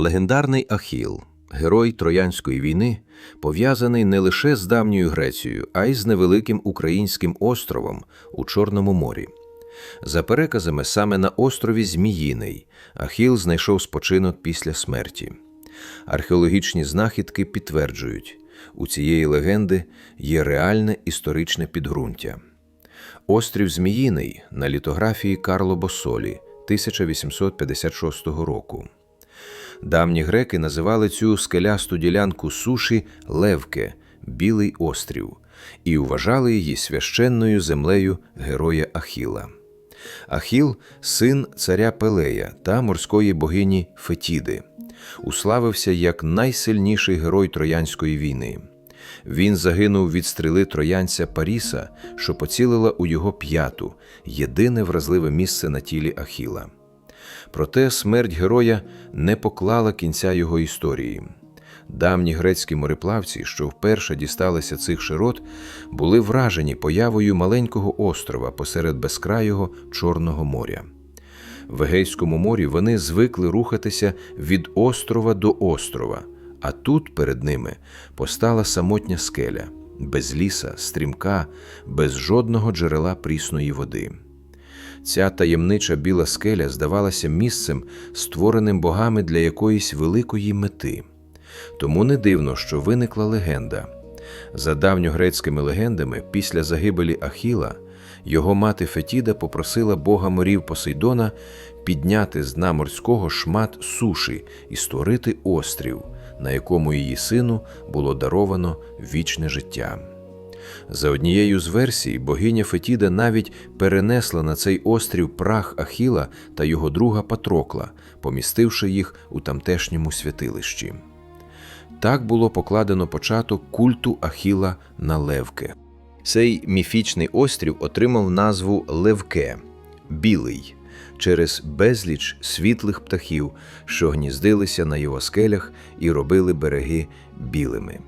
Легендарний Ахіл, герой Троянської війни, пов'язаний не лише з давньою Грецією, а й з невеликим українським островом у Чорному морі. За переказами, саме на острові Зміїний Ахіл знайшов спочинок після смерті. Археологічні знахідки підтверджують, у цієї легенди є реальне історичне підґрунтя. Острів Зміїний на літографії Карло Босолі 1856 року. Давні греки називали цю скелясту ділянку суші Левке, Білий острів, і вважали її священною землею героя Ахіла. Ахіл син царя Пелея та морської богині Фетіди, уславився як найсильніший герой Троянської війни. Він загинув від стріли троянця Паріса, що поцілила у його п'яту, єдине вразливе місце на тілі Ахіла. Проте смерть героя не поклала кінця його історії. Давні грецькі мореплавці, що вперше дісталися цих широт, були вражені появою маленького острова посеред безкрайого Чорного моря. В Егейському морі вони звикли рухатися від острова до острова, а тут перед ними постала самотня скеля, без ліса, стрімка, без жодного джерела прісної води. Ця таємнича біла скеля здавалася місцем, створеним богами для якоїсь великої мети. Тому не дивно, що виникла легенда. За давньогрецькими легендами, після загибелі Ахіла, його мати Фетіда попросила бога морів Посейдона підняти з дна морського шмат суші і створити острів, на якому її сину було даровано вічне життя. За однією з версій, богиня Фетіда навіть перенесла на цей острів прах Ахіла та його друга Патрокла, помістивши їх у тамтешньому святилищі. Так було покладено початок культу Ахіла на Левке. Цей міфічний острів отримав назву Левке Білий через безліч світлих птахів, що гніздилися на його скелях і робили береги білими.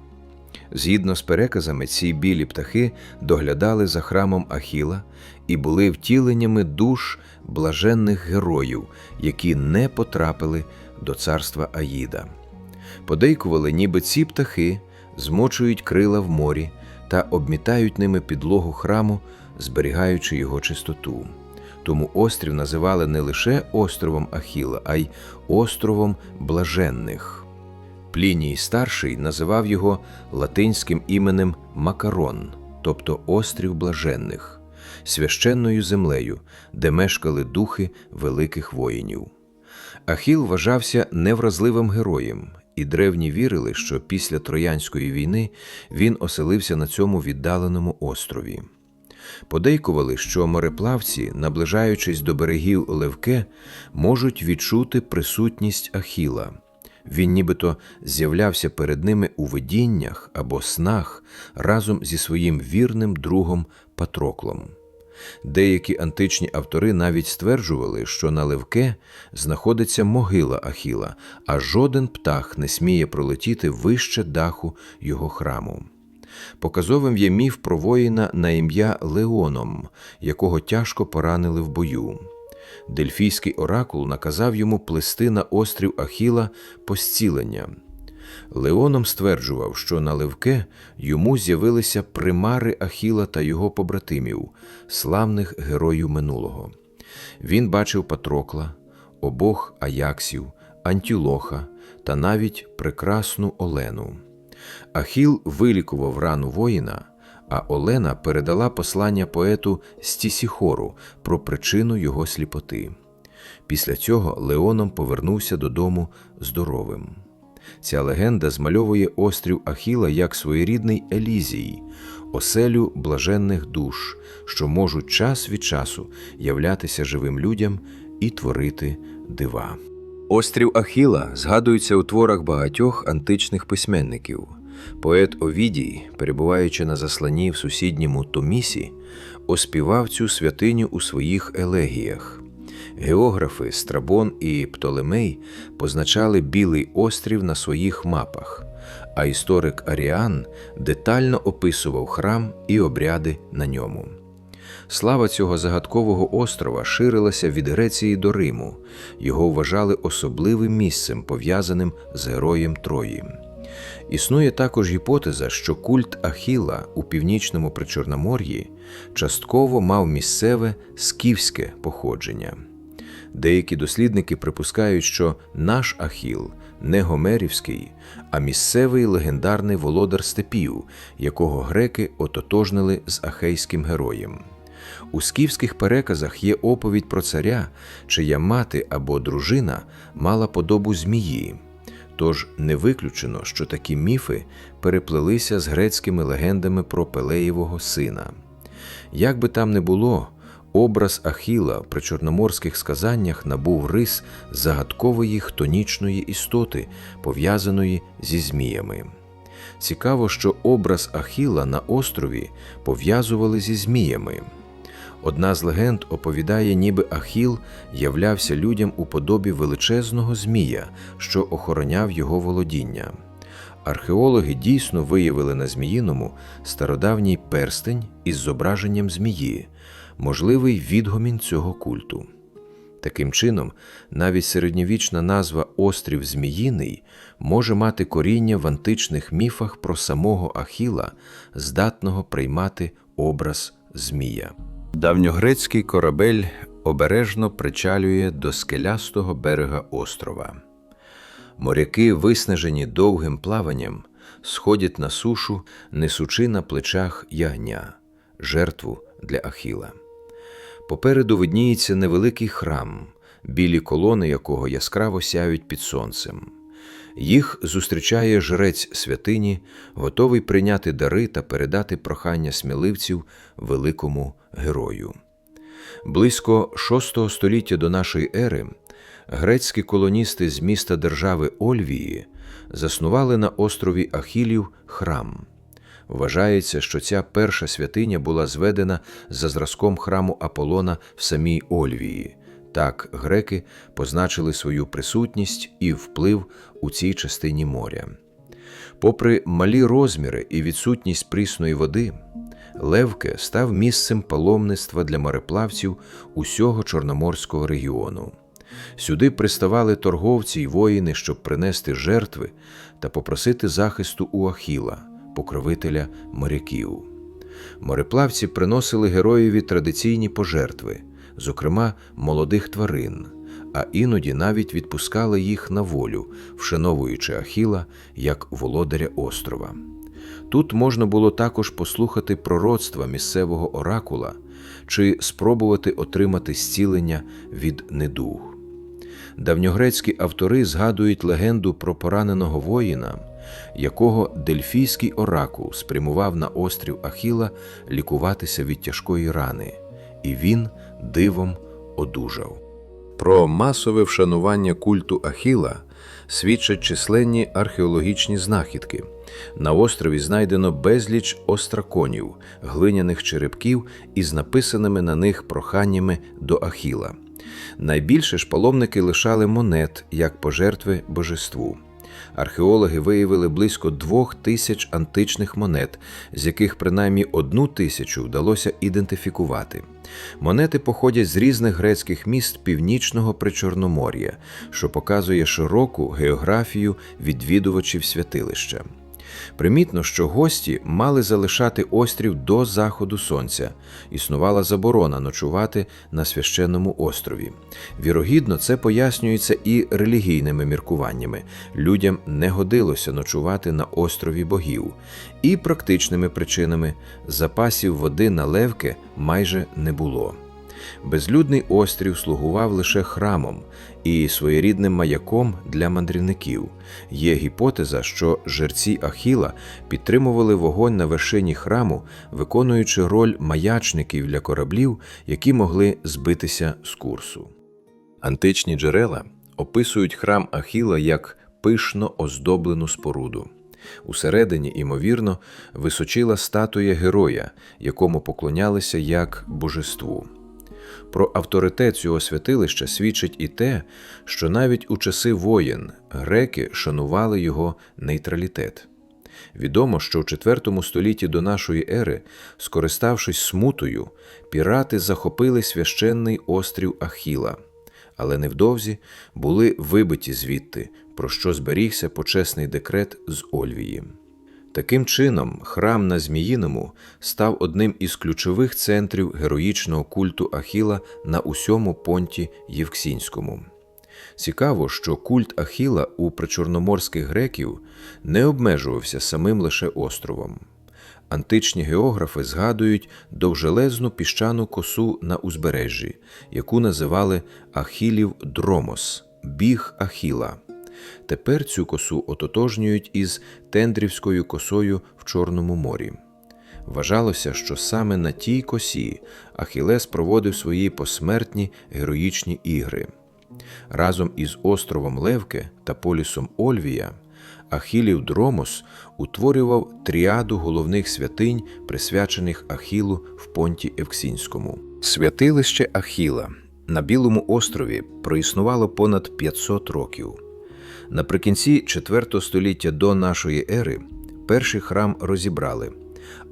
Згідно з переказами, ці білі птахи доглядали за храмом Ахіла і були втіленнями душ блаженних героїв, які не потрапили до царства Аїда. Подейкували, ніби ці птахи змочують крила в морі та обмітають ними підлогу храму, зберігаючи його чистоту. Тому острів називали не лише островом Ахіла, а й островом блаженних. Пліній старший називав його латинським іменем Макарон, тобто острів блаженних, священною землею, де мешкали духи великих воїнів. Ахіл вважався невразливим героєм, і древні вірили, що після Троянської війни він оселився на цьому віддаленому острові. Подейкували, що мореплавці, наближаючись до берегів Левке, можуть відчути присутність Ахіла. Він нібито з'являвся перед ними у видіннях або снах разом зі своїм вірним другом Патроклом. Деякі античні автори навіть стверджували, що на Левке знаходиться могила Ахіла, а жоден птах не сміє пролетіти вище даху його храму. Показовим є міф про воїна на ім'я Леоном, якого тяжко поранили в бою. Дельфійський оракул наказав йому плести на острів Ахіла постілення. Леоном стверджував, що на Левке йому з'явилися примари Ахіла та його побратимів, славних героїв минулого. Він бачив Патрокла, обох Аяксів, Антілоха та навіть прекрасну Олену. Ахіл вилікував рану воїна, а Олена передала послання поету Стісіхору про причину його сліпоти. Після цього Леоном повернувся додому здоровим. Ця легенда змальовує острів Ахіла як своєрідний Елізій, оселю блаженних душ, що можуть час від часу являтися живим людям і творити дива. Острів Ахіла згадується у творах багатьох античних письменників. Поет Овідій, перебуваючи на засланні в сусідньому Томісі, оспівав цю святиню у своїх елегіях. Географи Страбон і Птолемей позначали Білий острів на своїх мапах, а історик Аріан детально описував храм і обряди на ньому. Слава цього загадкового острова ширилася від Греції до Риму. Його вважали особливим місцем, пов'язаним з героєм Трої. Існує також гіпотеза, що культ Ахіла у північному Причорномор'ї частково мав місцеве скіфське походження. Деякі дослідники припускають, що наш Ахіл не гомерівський, а місцевий легендарний володар степів, якого греки ототожнили з ахейським героєм. У скіфських переказах є оповідь про царя, чия мати або дружина мала подобу змії. Тож не виключено, що такі міфи переплелися з грецькими легендами про Пелеєвого сина. Як би там не було, образ Ахіла в причорноморських сказаннях набув рис загадкової хтонічної істоти, пов'язаної зі зміями. Цікаво, що образ Ахіла на острові пов'язували зі зміями. Одна з легенд оповідає, ніби Ахіл являвся людям у подобі величезного змія, що охороняв його володіння. Археологи дійсно виявили на Зміїному стародавній перстень із зображенням змії, можливий відгомін цього культу. Таким чином, навіть середньовічна назва Острів Зміїний може мати коріння в античних міфах про самого Ахіла, здатного приймати образ Змія. Давньогрецький корабель обережно причалює до скелястого берега острова. Моряки, виснажені довгим плаванням, сходять на сушу, несучи на плечах ягня, жертву для Ахіла. Попереду видніється невеликий храм, білі колони якого яскраво сяють під сонцем. Їх зустрічає жрець святині, готовий прийняти дари та передати прохання сміливців великому герою. Близько VI століття до нашої ери грецькі колоністи з міста держави Ольвії заснували на острові Ахілів храм. Вважається, що ця перша святиня була зведена за зразком храму Аполлона в самій Ольвії. Так греки позначили свою присутність і вплив у цій частині моря. Попри малі розміри і відсутність прісної води, Левке став місцем паломництва для мореплавців усього Чорноморського регіону. Сюди приставали торговці й воїни, щоб принести жертви та попросити захисту у Ахіла, покровителя моряків. Мореплавці приносили героєві традиційні пожертви, зокрема молодих тварин, а іноді навіть відпускали їх на волю, вшановуючи Ахіла як володаря острова. Тут можна було також послухати пророцтва місцевого оракула чи спробувати отримати зцілення від недуг. Давньогрецькі автори згадують легенду про пораненого воїна, якого дельфійський оракул спрямував на острів Ахіла лікуватися від тяжкої рани, і він дивом одужав. Про масове вшанування культу Ахіла свідчать численні археологічні знахідки. На острові знайдено безліч остраконів, глиняних черепків із написаними на них проханнями до Ахіла. Найбільше ж паломники лишали монет як пожертви божеству. Археологи виявили близько двох тисяч античних монет, з яких принаймні одну тисячу вдалося ідентифікувати. Монети походять з різних грецьких міст північного причорномор'я, що показує широку географію відвідувачів святилища. Примітно, що гості мали залишати острів до заходу сонця. Існувала заборона ночувати на священному острові. Вірогідно, це пояснюється і релігійними міркуваннями. Людям не годилося ночувати на острові богів, і практичними причинами запасів води на левки майже не було. Безлюдний острів слугував лише храмом і своєрідним маяком для мандрівників. Є гіпотеза, що жерці Ахіла підтримували вогонь на вершині храму, виконуючи роль маячників для кораблів, які могли збитися з курсу. Античні джерела описують храм Ахіла як пишно оздоблену споруду. Усередині, ймовірно, височила статуя героя, якому поклонялися як божеству. Про авторитет цього святилища свідчить і те, що навіть у часи воєн греки шанували його нейтралітет. Відомо, що в IV столітті до нашої ери, скориставшись смутою, пірати захопили священний острів Ахіла, але невдовзі були вибиті звідти, про що зберігся почесний декрет з Ольвії. Таким чином, храм на Зміїному став одним із ключових центрів героїчного культу Ахіла на усьому понті Євксінському. Цікаво, що культ Ахіла у причорноморських греків не обмежувався самим лише островом. Античні географи згадують довжелезну піщану косу на узбережжі, яку називали Ахілів Дромос біг Ахіла. Тепер цю косу ототожнюють із Тендрівською косою в Чорному морі. Вважалося, що саме на тій косі Ахілес проводив свої посмертні героїчні ігри. Разом із островом Левке та полісом Ольвія Ахілів Дромос утворював тріаду головних святинь, присвячених Ахілу в понті Евксінському. Святилище Ахіла на Білому острові проіснувало понад 500 років. Наприкінці IV століття до нашої ери перший храм розібрали,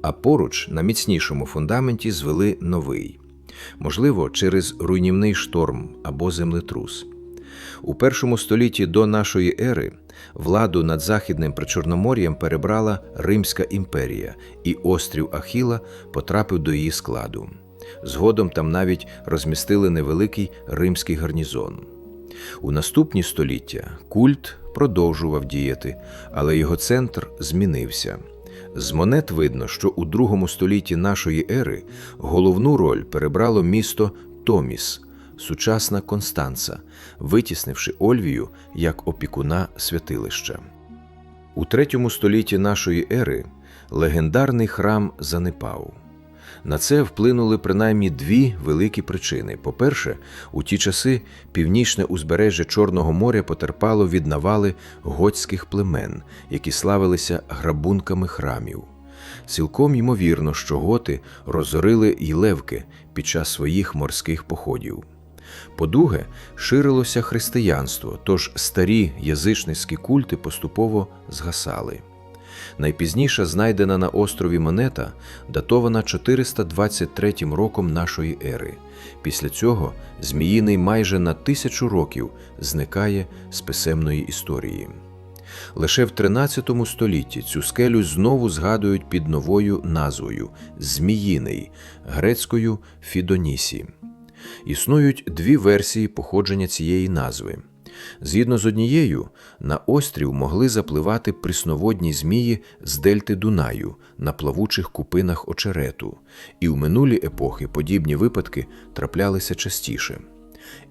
а поруч на міцнішому фундаменті звели новий, можливо, через руйнівний шторм або землетрус. У першому столітті до нашої ери владу над Західним Причорномор'ям перебрала Римська імперія, і острів Ахіла потрапив до її складу. Згодом там навіть розмістили невеликий римський гарнізон. У наступні століття культ продовжував діяти, але його центр змінився. З монет видно, що у другому столітті нашої ери головну роль перебрало місто Томіс, сучасна Констанца, витіснивши Ольвію як опікуна святилища. У третьому столітті нашої ери легендарний храм занепав. На це вплинули принаймні дві великі причини. По-перше, у ті часи північне узбережжя Чорного моря потерпало від навали готських племен, які славилися грабунками храмів. Цілком ймовірно, що готи розорили й левки під час своїх морських походів. По-друге, ширилося християнство, тож старі язичницькі культи поступово згасали. Найпізніша знайдена на острові монета датована 423 роком нашої ери. Після цього Зміїний майже на тисячу років зникає з писемної історії. Лише в 13 столітті цю скелю знову згадують під новою назвою Зміїний грецькою Фідонісі. Існують дві версії походження цієї назви. Згідно з однією, на острів могли запливати прісноводні змії з дельти Дунаю на плавучих купинах очерету, і в минулі епохи подібні випадки траплялися частіше.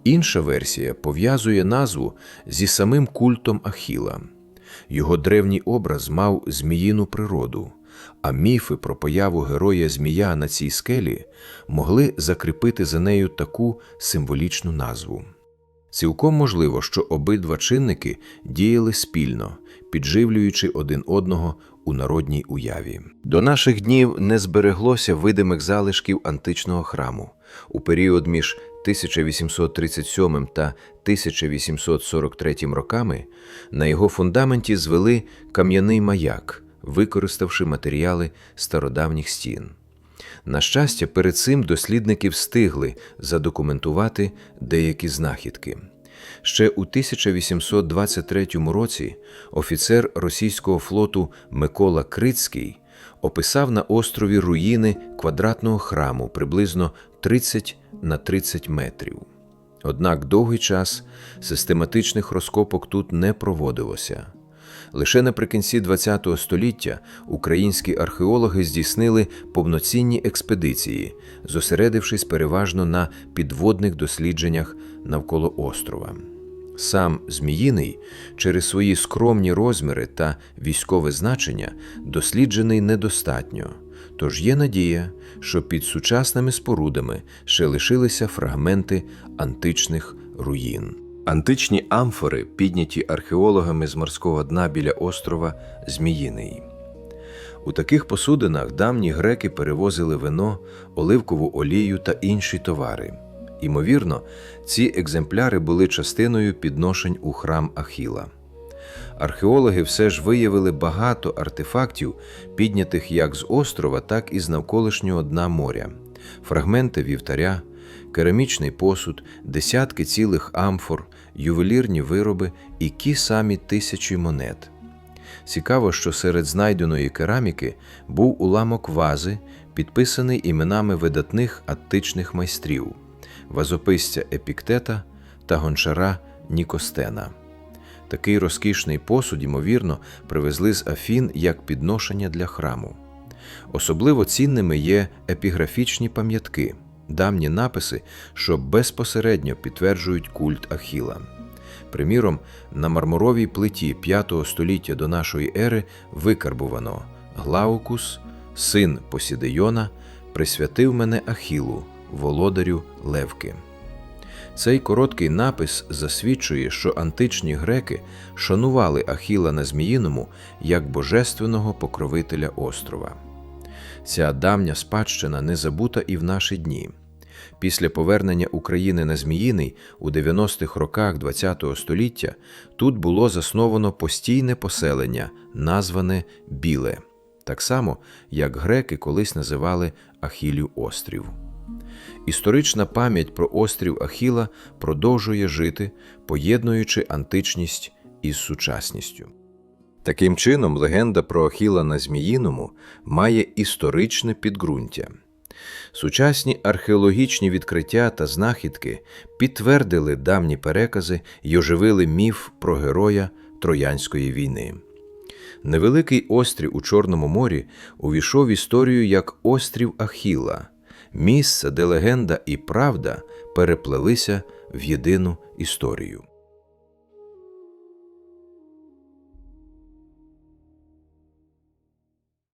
Інша версія пов'язує назву зі самим культом Ахіла. Його древній образ мав зміїну природу, а міфи про появу героя Змія на цій скелі могли закріпити за нею таку символічну назву. Цілком можливо, що обидва чинники діяли спільно, підживлюючи один одного у народній уяві. До наших днів не збереглося видимих залишків античного храму. У період між 1837 та 1843 роками на його фундаменті звели кам'яний маяк, використавши матеріали стародавніх стін. На щастя, перед цим дослідники встигли задокументувати деякі знахідки. Ще у 1823 році офіцер російського флоту Микола Крицький описав на острові руїни квадратного храму приблизно 30 на 30 метрів. Однак довгий час систематичних розкопок тут не проводилося. Лише наприкінці ХХ століття українські археологи здійснили повноцінні експедиції, зосередившись переважно на підводних дослідженнях навколо острова. Сам Зміїний через свої скромні розміри та військове значення досліджений недостатньо, тож є надія, що під сучасними спорудами ще лишилися фрагменти античних руїн. Античні амфори підняті археологами з морського дна біля острова Зміїний. У таких посудинах давні греки перевозили вино, оливкову олію та інші товари. Імовірно, ці екземпляри були частиною підношень у храм Ахіла. археологи все ж виявили багато артефактів, піднятих як з острова, так і з навколишнього дна моря, фрагменти вівтаря, керамічний посуд, десятки цілих амфор, ювелірні вироби і ті самі тисячі монет. Цікаво, що серед знайденої кераміки був уламок вази, підписаний іменами видатних аттичних майстрів вазописця Епіктета та гончара Нікостена. Такий розкішний посуд, ймовірно, привезли з Афін як підношення для храму. Особливо цінними є епіграфічні пам'ятки, давні написи, що безпосередньо підтверджують культ Ахіла. Приміром, на мармуровій плиті V століття до нашої ери викарбувано Глаукус, син Посідейона, присвятив мене Ахілу, володарю Левки. Цей короткий напис засвідчує, що античні греки шанували Ахіла на Зміїному як божественного покровителя острова. Ця давня спадщина не забута і в наші дні. Після повернення України на Зміїний у 90-х роках ХХ століття тут було засновано постійне поселення, назване Біле, так само як греки колись називали Ахілів острів. Історична пам'ять про острів Ахіла продовжує жити, поєднуючи античність із сучасністю. Таким чином, легенда про Ахіла на Зміїному має історичне підґрунтя. Сучасні археологічні відкриття та знахідки підтвердили давні перекази й оживили міф про героя Троянської війни. Невеликий острів у Чорному морі увійшов в історію як острів Ахіла, місце, де легенда і правда переплелися в єдину історію.